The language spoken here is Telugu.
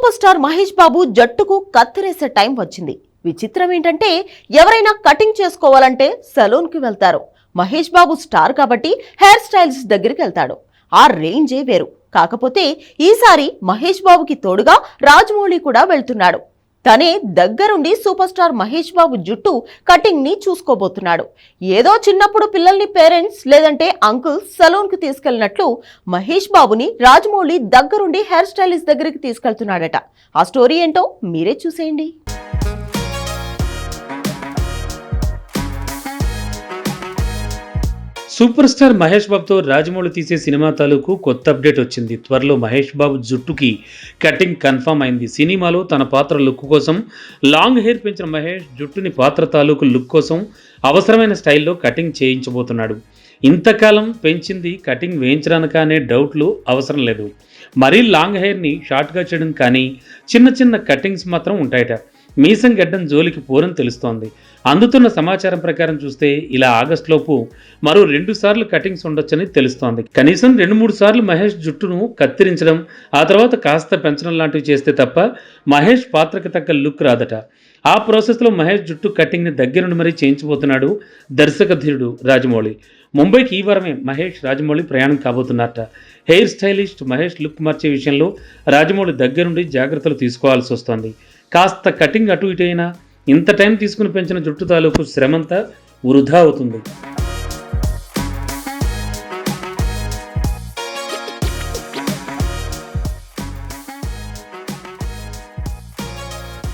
సూపర్ స్టార్ మహేష్ బాబు జట్టుకు కత్తిరేసే టైం వచ్చింది. విచిత్రం ఏంటంటే ఎవరైనా కటింగ్ చేసుకోవాలంటే సెలూన్కి వెళ్తారు. మహేష్ బాబు స్టార్ కాబట్టి హెయిర్ స్టైల్స్ దగ్గరికి వెళ్తాడు. ఆ రేంజే వేరు. కాకపోతే ఈసారి మహేష్ బాబుకి తోడుగా రాజమౌళి కూడా వెళ్తున్నాడు. తనే దగ్గరుండి సూపర్ స్టార్ మహేష్ బాబు జుట్టు కటింగ్ని చూసుకోబోతున్నాడు. ఏదో చిన్నప్పుడు పిల్లల్ని పేరెంట్స్ లేదంటే అంకుల్ సలూన్కు తీసుకెళ్ళినట్లు మహేష్ బాబుని రాజమౌళి దగ్గరుండి హెయిర్ స్టైలిస్ట్ దగ్గరికి తీసుకెళ్తున్నాడట. ఆ స్టోరీ ఏంటో మీరే చూసేయండి. సూపర్ స్టార్ మహేష్ బాబుతో రాజమౌళి తీసే సినిమా తాలూకు కొత్త అప్డేట్ వచ్చింది. త్వరలో మహేష్ బాబు జుట్టుకి కటింగ్ కన్ఫర్మ్ అయింది. సినిమాలో తన పాత్ర లుక్ కోసం లాంగ్ హెయిర్ పెంచిన మహేష్ జుట్టుని పాత్ర తాలూకు లుక్ కోసం అవసరమైన స్టైల్లో కటింగ్ చేయించబోతున్నాడు. ఇంతకాలం పెంచింది కటింగ్ వేయించడానిక అనే డౌట్లు అవసరం లేదు. మరీ లాంగ్ హెయిర్ని షార్ట్గా చేయడం కానీ చిన్న చిన్న కటింగ్స్ మాత్రం ఉంటాయట. మీసం గడ్డం జోలికి పూరం తెలుస్తోంది. అందుతున్న సమాచారం ప్రకారం చూస్తే ఇలా ఆగస్టులోపు మరో రెండు సార్లు కటింగ్స్ ఉండొచ్చని తెలుస్తోంది. కనీసం రెండు మూడు సార్లు మహేష్ జుట్టును కత్తిరించడం ఆ తర్వాత కాస్త పెంచడం లాంటివి చేస్తే తప్ప మహేష్ పాత్రకు తగ్గ లుక్ రాదట. ఆ ప్రాసెస్లో మహేష్ జుట్టు కటింగ్ని దగ్గరుండి మరీ చేయించబోతున్నాడు దర్శకధీరుడు రాజమౌళి. ముంబైకి ఈ వారమే మహేష్ రాజమౌళి ప్రయాణం కాబోతున్నారట. హెయిర్ స్టైలిస్ట్ మహేష్ లుక్ మార్చే విషయంలో రాజమౌళి దగ్గరుండి జాగ్రత్తలు తీసుకోవాల్సి వస్తోంది. కాస్త కటింగ్ అటు ఇటు అయినా ఇంత టైం తీసుకుని పెంచిన జుట్టు తాలూకు శ్రమంతా వృధా అవుతుంది.